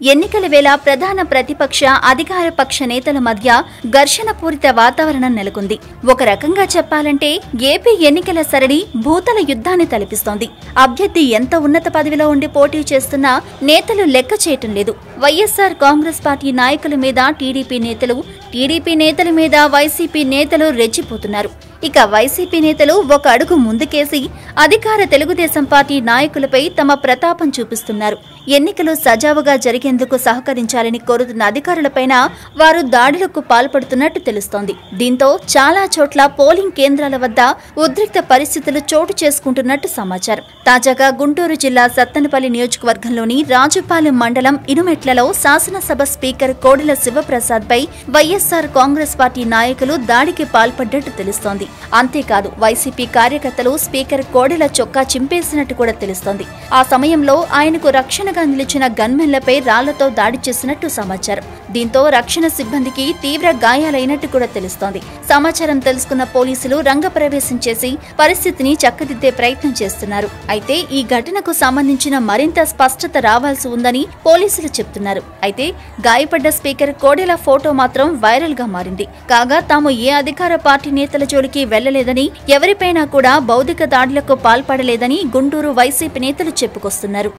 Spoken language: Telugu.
ఎన్నికల వేళ ప్రధాన ప్రతిపక్ష అధికార పక్ష నేతల మధ్య ఘర్షణపూరిత వాతావరణం నెలకొంది. ఒక రకంగా చెప్పాలంటే ఏపీ ఎన్నికల సరళి భూతల యుద్ధాన్ని తలపిస్తోంది. అభ్యర్థి ఎంత ఉన్నత పదవిలో ఉండి పోటీ చేస్తున్నా నేతలు లెక్క చేయటం లేదు. వైఎస్ఆర్ కాంగ్రెస్ పార్టీ నాయకుల మీద టీడీపీ నేతలు టీడీపీ నేతల మీద వైసీపీ నేతలు రెచ్చిపోతున్నారు. ఇక వైసీపీ నేతలు ఒక అడుగు ముందుకేసి అధికార తెలుగుదేశం పార్టీ నాయకులపై తమ ప్రతాపం చూపిస్తున్నారు. ఎన్నికలు సజావుగా జరిగేందుకు సహకరించాలని కోరుతున్న అధికారులపైన వారు దాడులకు పాల్పడుతున్నట్టు తెలుస్తోంది. దీంతో చాలా చోట్ల పోలింగ్ కేంద్రాల వద్ద ఉద్రిక్త పరిస్థితులు చోటు చేసుకుంటున్నట్టు సమాచారం. తాజాగా గుంటూరు జిల్లా సత్తనపల్లి నియోజకవర్గంలోని రాజుపాలెం మండలం ఇనుమెట్లలో శాసనసభ స్పీకర్ కోడెల శివప్రసాద్ పై వైఎస్ఆర్ కాంగ్రెస్ పార్టీ నాయకులు దాడికి పాల్పడ్డట్టు తెలుస్తోంది. అంతేకాదు వైసీపీ కార్యకర్తలు స్పీకర్ కోడెల చొక్కా చింపేసినట్టు కూడా తెలుస్తోంది. ఆ సమయంలో ఆయనకు రక్షణగా నిలిచిన గన్మెన్లపై రాళ్ళతో దాడి చేసినట్టు సమాచారం. దీంతో రక్షణ సిబ్బందికి తీవ్ర గాయాలైనట్టు కూడా తెలుస్తోంది. సమాచారం తెలుసుకున్న పోలీసులు రంగప్రవేశం చేసి పరిస్థితిని చక్కదిద్దే ప్రయత్నం చేస్తున్నారు. అయితే ఈ ఘటనకు సంబంధించిన మరింత స్పష్టత రావాల్సి ఉందని పోలీసులు చెప్తున్నారు. అయితే గాయపడ్డ స్పీకర్ కోడెల ఫోటో మాత్రం వైరల్గా మారింది. కాగా తాము ఏ అధికార పార్టీ నేతల జోలికి వెళ్ళలేదని ఎవరిపైనా కూడా భౌతిక దాడులకు పాల్పడలేదని గుంటూరు వైసీపీ నేతలు చెప్పుకొస్తున్నారు.